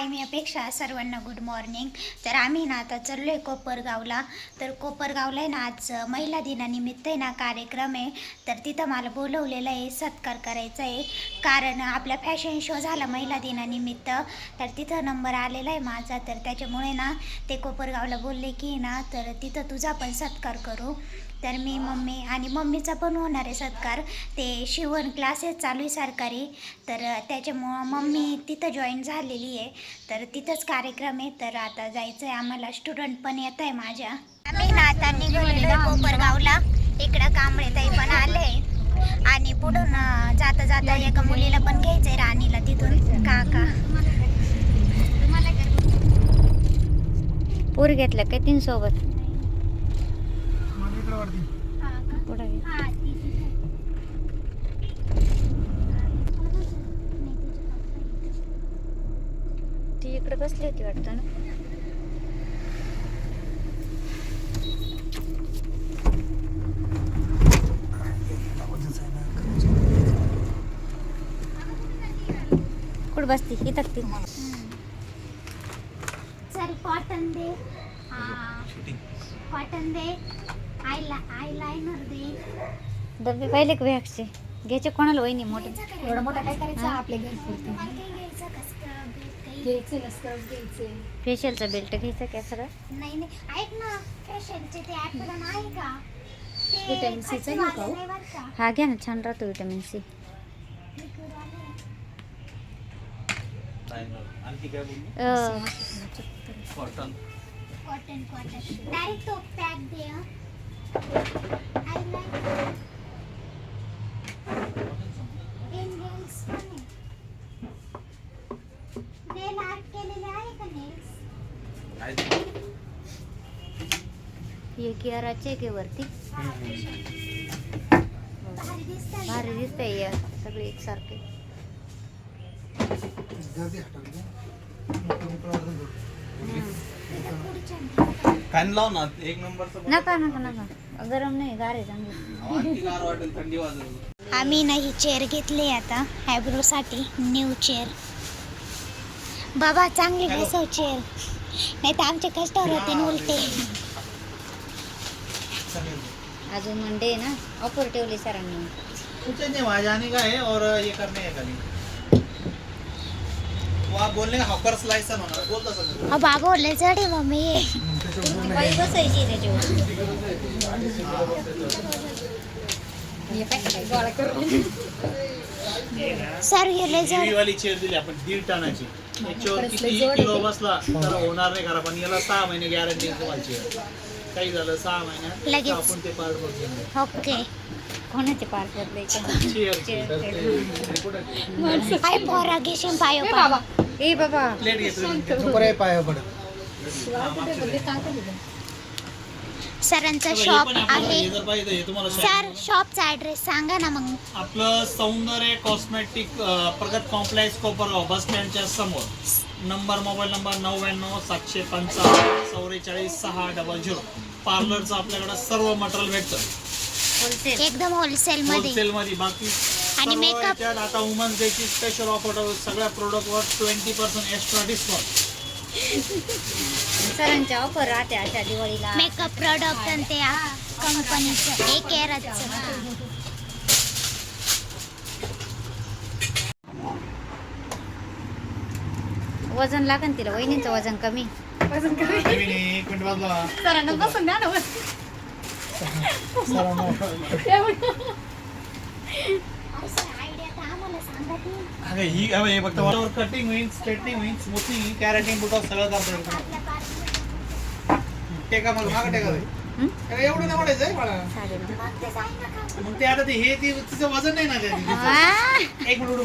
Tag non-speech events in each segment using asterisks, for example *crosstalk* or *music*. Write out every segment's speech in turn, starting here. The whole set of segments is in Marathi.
हाय मी अपेक्षा सर्वांना गुड मॉर्निंग तर आम्ही ना आता चाललो आहे कोपरगावला. तर कोपरगावला आहे ना आज महिला दिनानिमित्त आहे ना कार्यक्रम आहे. तर तिथं मला बोलवलेलं आहे सत्कार करायचा आहे. कारण आपला फॅशन शो झाला महिला दिनानिमित्त. तर तिथं नंबर आलेला आहे माझा. तर त्याच्यामुळे ना ते कोपरगावला बोलले की ना तर तिथं तुझा पण सत्कार करू. तर मी मम्मी आणि मम्मीचा पण होणार आहे सत्कार. ते शिवण क्लासेस चालू आहे सरकारी. तर त्याच्यामुळं मम्मी तिथं जॉईन झालेली आहे. तर तिथंच कार्यक्रम आहे. तर आता जायचं आहे आम्हाला. स्टुडंट पण येत आहे माझ्या. आम्ही ना आता निघालेलो आहे कोपरगावला. इकडं कांबळे ताई पण आले. आणि पुढून जाता जाता एका मुलीला पण घ्यायचंय राणीला तिथून. काका. पोर घेतलं काय तीन सोबत मग इकडे वरती पुढे ती इकडे बसली होती वाटतं ना? कुठं बसती? इथं ती. चल कॉटन दे. कॉटन दे. आय आय लायनर दे. डबे पाहिले का वॅक्सचे घ्यायचे कोणाला? वहिनी मोठे. एवढा मोठा काय करायचा? हा? आपल्या काही घ्यायचं घ्यायचे ना स्कर्ट घ्यायचे फेशियलचा बेल्ट घ्यायचा काय सगळं नाही नाही ऐक ना फॅशनचे ते ॲपलन आहे का। ते Vitamin C चं घेऊ का। हो? हा घ्या ना छान राहतो विटॅमिन सी आणखी काय कॉटन कॉटन कॉटन डायरेक्ट तो पॅक दे हं. I like हे कियाराचे के वरती. भारी दिसतंय. हे सगळे एकसारखे. फॅन लाव ना एक नंबरचं नका नका नका. गरम नाही गार आहे चांगली. आणखी गार वाटेल थंडी वाजेल. आम्ही ना ही चेअर घेतली आता साठी न्यू चेअर बाबा चांगली बसव चेअर नाही तर आमचे कस्टमर होते न उलटे. अजून मंडे आहे ना ऑफर ठेवली सरांनी. कुछ नहीं वहाँ जाने का है और ये करने का आप बोलने का हॉकर स्लाइसर होना बोलता सर अ बाबा चढे मम्मी. बाई बसायची त्याच्यावर. हे पाय काय गोळा करून. सर जड वाली चेअर दिली आपण दीड टनाची. याच्यावर किती किलो बसला तर होणार नाही करा पण याला सहा महिने गॅरंटी तुम्हाला चेअर. काही झालं सहा महिन्यात लगेच. आपण ते पार्ट ओके. कोणाचे पार बदलायचे चेअर काय पोरा घेशील पायो बाबा. ए बाबा. प्लेट घेतो पाया पडत सरांचा शॉप आहे. सर शॉपचा ऍड्रेस सांगा ना मग. आपलं सौंदर्य कॉस्मेटिक प्रगत कॉम्प्लेक्स कोपरगाव बस स्टँडच्या समोर. नंबर मोबाईल नंबर नव्याण्णव सातशे पंचावन्न चौवेचाळीस सहा डबल झिरो. पार्लरचं आपल्याकडे सर्व मटेरियल भेटतं. होलसेल एकदम होलसेल मध्ये. होलसेल मध्ये बाकी आणि सर्व makeup? याच्यात आता वुमन्स डेची स्पेशल ऑफर सगळ्या प्रोडक्टवर ट्वेंटी पर्सेंट एक्स्ट्रा डिस्काउंट सरांच्या ऑफर राहते अशा दिवाळीला. मेकअप प्रोडक्ट आणि ते कंपनीचं एक एअरचं वजन लागन तिला वहिनीचं वजन कमी. वजन सरांना बसून द्या ना. अगं ही अगं हे फक्त वरवर कटिंग होईल स्ट्रेटिंग होईल स्मूथिंग कॅरेटिंग सगळं करता. टेका मागं टेका? अगं एवढं नाही आहे मग ते आता ते हे ते तिचं वजन नाही ना ते एक मिनिट उडू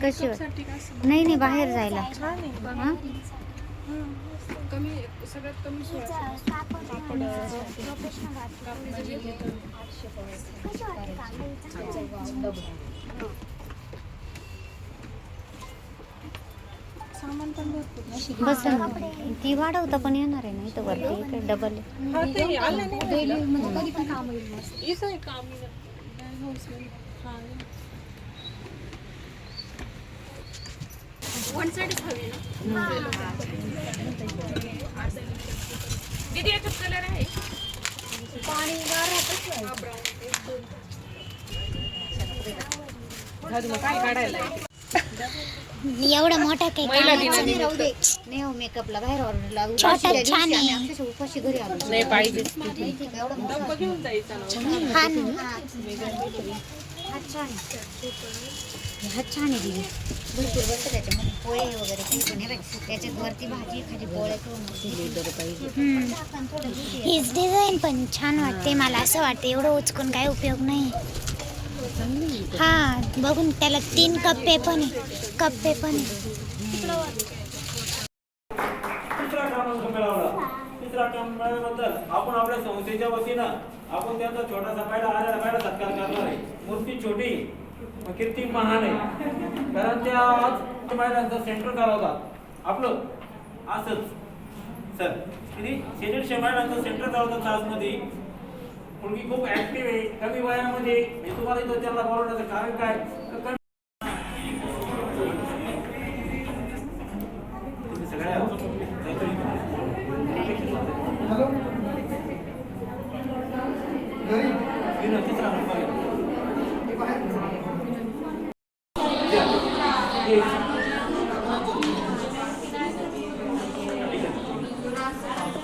कशी नाही नाही बाहेर जायला. कमी सगळ्यात कमी सोळा सामान पण भरपूर बस ती वाढवता पण येणार आहे ना इथं वरती इकडे डबल आहे. हा ते आलं नाही डेली म्हणजे कधी पण काम येईल मस्त. इथं आहे काम हाऊस हा वन साईडच हवी ना दीदी याच्यात कलर आहे. पाणी गार काय काढायला? एवढा मोठा केक आणायचा नाही. नाही हो मेकअपला बाहेर ऑर्डर लागू छोटा छान आहे. अक्षरशः उपाशी घरी आलो नाही पाहिजे एवढा मोठा जायचा ना हा. हा छान आहे हा छान आहे दीदी भरपूर बसतं त्याच्यामध्ये पोळे वगैरे काही पण आहे बाई. त्याच्यात वरती भाजी खाली पोळ्या किंवा पाहिजे हम्म. आपण थोडं. हीच डिझाईन पण छान वाटते मला असं वाटते एवढं उचकून काय उपयोग नाही हा बघून त्याला तीन कप्पे पण आहे कप्पे पण आहे. तिसरा क्रमांक मिळवला. तिसरा क्रमांक आपण आपल्या संस्थेच्या वतीनं आपण त्यांचा छोटासा पहिला आल्या पहिला सत्कार करणार आहे. मूर्ती छोटी कीर्ती महान आहे. कारण त्या आज महिलांचं सेंटर चालवता आपलं असंच. सर किती? शेतीडशे महिलांचं सेंटर चालवता सासमध्ये मुलगी खूप ऍक्टिव्ह आहे कमी वयामध्ये. मी तुम्हाला इथं त्यांना बोलवण्याचं कारण काय तर कमी तुम्ही सगळ्या तिनं तिसरा नंबर आहे.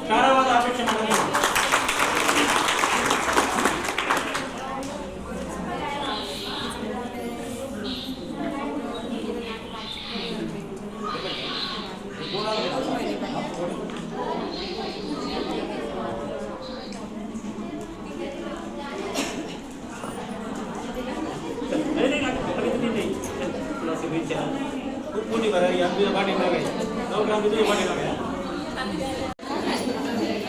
कारावाद अपेक्षा नाही. नाही, नाही, नाही, अभी तो नहीं. तुला शुभेच्छा. खूप मोठी भरारी आहे. तुझ्या पाठीमागे आहे. जाऊ का? आम्ही तुझ्या पाठीमागे आहे.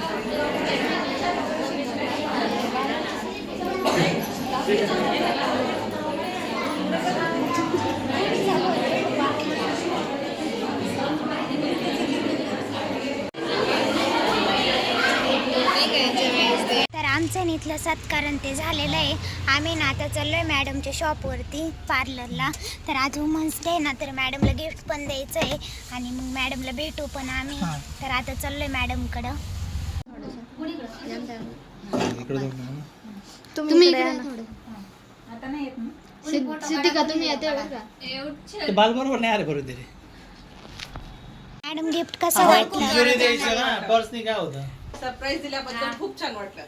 तर आमचं इथलं सत्कारण ते झालेलं आहे. आम्ही ना आता चाललोय मॅडमच्या शॉपवरती पार्लरला. तर आज वुमन्स डे ना तर मॅडमला गिफ्ट पण द्यायचं आहे आणि मग मॅडमला भेटू पण आम्ही. तर आता चाललोय मॅडमकडं. तुम्ही मॅडम गिफ्ट कसं वाटलं? पर्सनी काय होतं? सरप्राईज दिल्याबद्दल खूप छान वाटलं.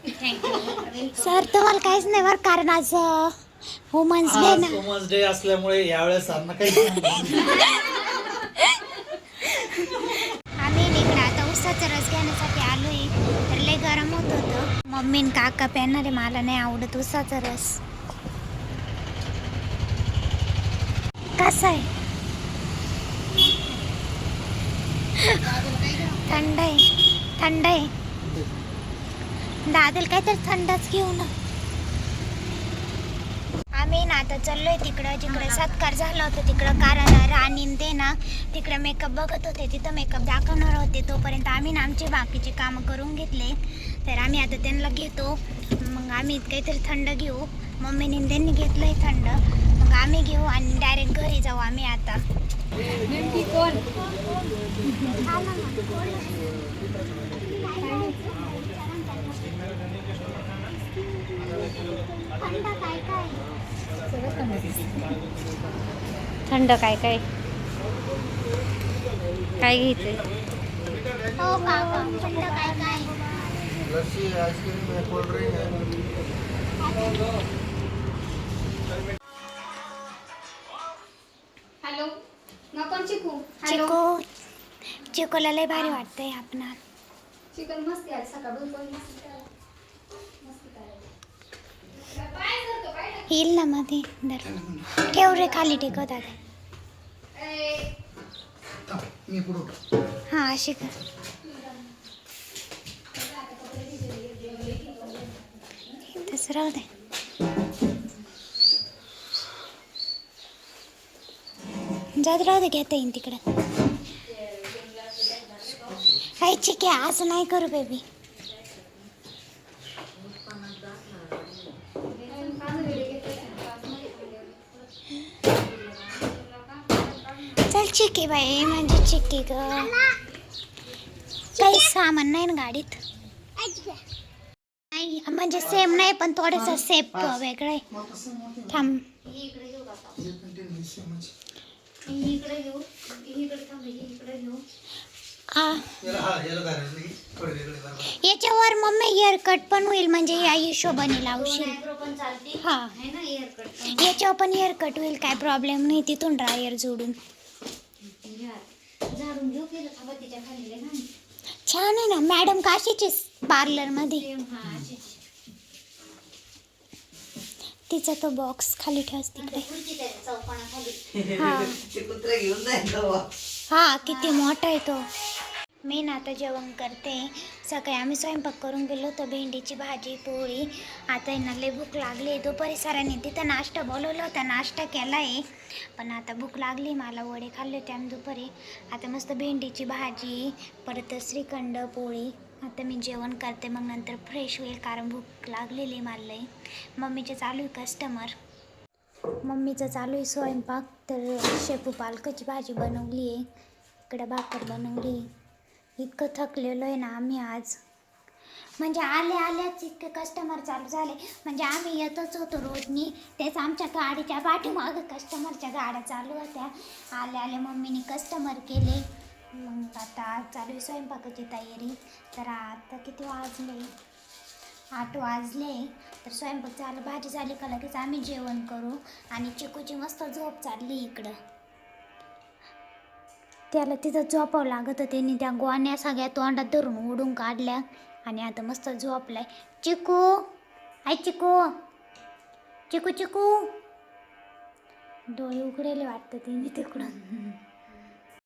सर तुम्हाला काहीच नाही बरं कारण आज वुमन्स डे आज ना. वुमन्स डे असल्यामुळे यावेळेस आम्हाला काही आम्ही इकडे आता उसाचा रस घेण्यासाठी आलोय. तर लय गरम होत होतं. मम्मी न काका पेणार आहे मला नाही आवडत उसाचा रस. कसा आहे? थंड आहे. थंड आहे. दादल काहीतरी थंडच घेऊ ना आम्ही ना आता चाललोय तिकडं. जिकडं सत्कार झाला होता तिकडं कारण राणीन ते ना तिकडं मेकअप बघत होते तिथं मेकअप दाखवणार होते. तोपर्यंत आम्ही ना आमचे बाकीचे कामं करून घेतले. तर आम्ही आता त्यांना घेतो. मग आम्ही काहीतरी थंड घेऊ. मम्मीने न त्यांनी घेतलंय थंड. मग आम्ही घेऊ आणि डायरेक्ट घरी जाऊ आम्ही आता. थंड काय काय? काय घ्यायचंय? हॅलो नको चिकू. हॅलो. चिको चिकोला लय भारी वाटतंय आपणा चिकन मस्त आहे सकाळ बिलकुल मस्त आहे. मस्त आहे. काय करतो काय करतो? येईल ना मध्ये दर ठेव रे खाली टेकव दादा ए, मी पुढं हां अशी कर तसं राहू दे जात राहू दे घेता येईन तिकडं खायची की असं नाही करू बेबी चल चिकी बाई म्हणजे चिकी ग. काही सामान नाही ना गाडीत? नाही म्हणजे सेम नाही पण थोडंसं सेफ वेगळं आहे. थांब. याच्यावर मम्मी हेअर कट पण होईल म्हणजे या हिशोबाने लावशील. हा. याच्यावर पण हेअर कट होईल काय प्रॉब्लेम नाही तिथून ड्रायर जोडून. झाडून घेऊ केलं थांबा तिच्या खाली लय घाण. छान आहे ना मॅडम काशीची पार्लरमध्ये? सेम हा अशीच. तिचा तो बॉक्स खाली ठेवस तिकडे. खुर्ची त्याच्या चौकोनाखाली हा. *laughs* ते कुत्रे घेऊन जाईल हा किती मोठा आहे तो. मी ना आता जेवण करते. सकाळी आम्ही स्वयंपाक करून गेलो होतो भेंडीची भाजी पोळी. आता यांना लई लय भूक लागली. दुपारी सरांनी तिथं नाश्ता बोलवलं होता. नाश्ता केला आहे पण आता भूक लागली. मला वडे खाल्ले होते आम्ही दुपारी. आता मस्त भेंडीची भाजी परत श्रीखंड पोळी. आता मी जेवण करते. मग नंतर फ्रेश होईल कारण भूक लागलेली आहे मला लई. मम्मीचे चालू आहे कस्टमर मम्मीचं चालू आहे स्वयंपाक. तर शेपू पालकाची भाजी बनवली आहे. इकडं भाकर बनवली इतकं थकलेलो आहे ना आम्ही आज. म्हणजे आले आल्याच इतके कस्टमर चालू झाले. म्हणजे आम्ही येतच होतो रोजनी. तेच आमच्या गाडीच्या पाठीमागं कस्टमरच्या गाड्या चालू होत्या. आले आले मम्मीने कस्टमर केले. मग आता चालू आहे स्वयंपाकाची तयारी. तर आता किती वाजले? आठ वाजले. तर स्वयंपाक झालं भाजी झाली का लगेच आम्ही जेवण करू. आणि चिकूची मस्त झोप चालली इकडं. त्याला तिथं झोपावं लागत त्यांनी त्या गोण्या सगळ्या तोंडात धरून उडून काढल्या. आणि आता मस्त झोपलाय. चिकू! आय चिकू! चिकू चिकू! डोळे उघडेले वाटतं तिने तिकडून.